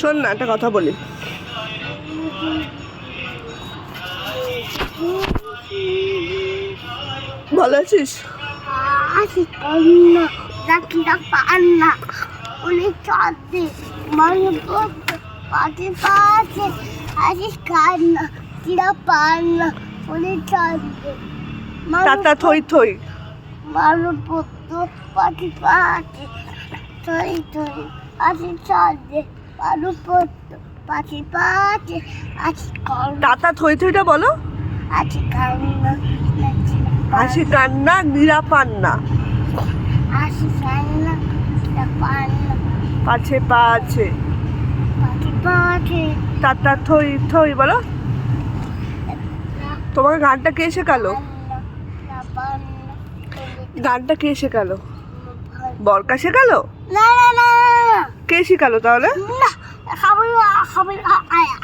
শোন না একটা কথা বলি। ভালো আছিস? উনি চাঁদে মানে পাতে পাতে কিরা টাটা থই থই। মারো পুত্র পাতে পাতে থই থই পুত্র পাতে পাতে আসি কন্যা টাটা থই থইটা বলো। আসি কান্না হাসি কান্না নিরাপান্না আসি কান্না পান্না। পাছে পা আছে পাতে পাতে টাটা থই থই বলো। তোমাকে গানটা কে শেখালো? গানটা কে শেখালো? বরকা শেখালো? কে শেখালো তাহলে? না।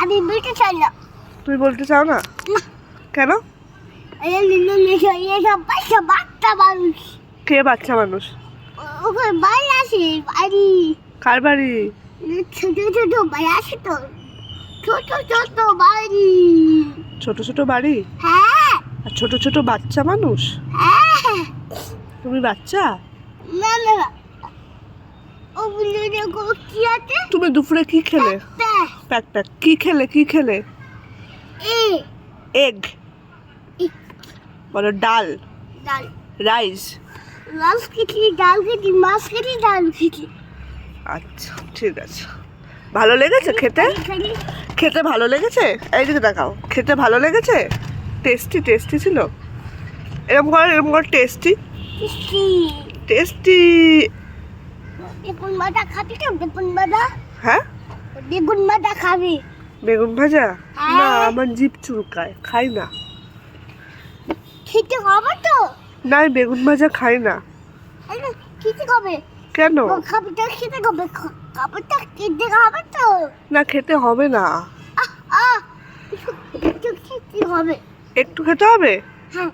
আমি বলতে চাই না। তুমি বলতে চাও না? কেন? বাচ্চা মানুষ। কে বাচ্চা মানুষ? ওখানে বাড়ি বাড়ি কার বাড়ি? ছোট ছোট বাড়ি আছে তো। ছোট ছোট বাড়ি ছোট ছোট বাড়ি? হ্যাঁ। আর ছোট ছোট বাচ্চা মানুষ? হ্যাঁ। তুমি বাচ্চা? না না না ওগুলো দেখো কি আছে তুমি দুপুরে কি খেলে? প্যাঁ, প্যাক। প্যাক কি খেলে কি খেলে? এগ। বলো ডাল। ডাল। রাইস। মাছ খেয়েছি ডাল খেয়েছি মাছ খেয়েছি ডাল খেয়েছি। আচ্ছা ঠিক আছে। ভালো লেগেছে খেতে? খেতে ভালো লেগেছে? এইদিকে দেখাও খেতে ভালো লেগেছে? টেস্টি টেস্টি ছিল? এরকম করে এরকম করে টেস্টি টেস্টি বেগুন ভাজা খাবি তো? বেগুন ভাজা হ্যাঁ? বেগুন ভাজা খাবি? বেগুন ভাজা? হ্যাঁ। না আমার জিভ চুলকায় খাই না। খেতে হবে তো? না বেগুন ভাজা খাই না। না, খেতে হবে। কেন? খাবি তো খেতে হবে। খাবি তো খেতে হবে তো। না খেতে হবে না। একটু খেতে হবে। একটু খেতে হবে? হ্যাঁ।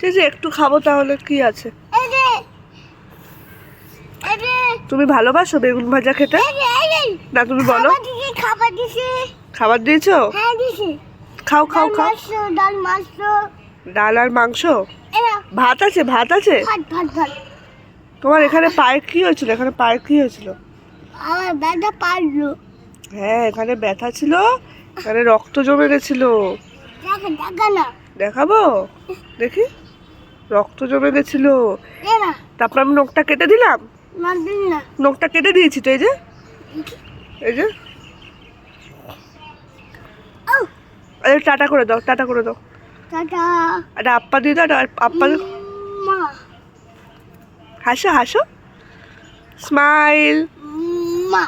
ঠিক আছে একটু খাব তাহলে কি আছে এই রে এই রে তুমি ভালোবাসো বেগুন ভাজা খেতে? না তুমি বলো। খাবার খাবার দিয়েছ। হ্যাঁ খাও খাও খাও। ডাল মাছ ডাল আর মাংস? ভাত আছে ভাত আছে? তোমার এখানে পায়ে কি হয়েছিল? এখানে পায়ে কি হয়েছিল? আমার পারল। হ্যাঁ এখানে ব্যথা ছিল। এখানে রক্ত জমে গেছিল। দেখাবো? দেখি। রক্ত জমে গেছিল। তারপর আমি নখটা কেটে দিলাম? নখটা কেটে দিয়েছি তো এই যে। এই যে। টাটা করে দাও টাটা করে দাও। টাটা। একটা আপ্পা দিয়ে দাও আপ্পা হাসো হাসো। স্মাইল। মা।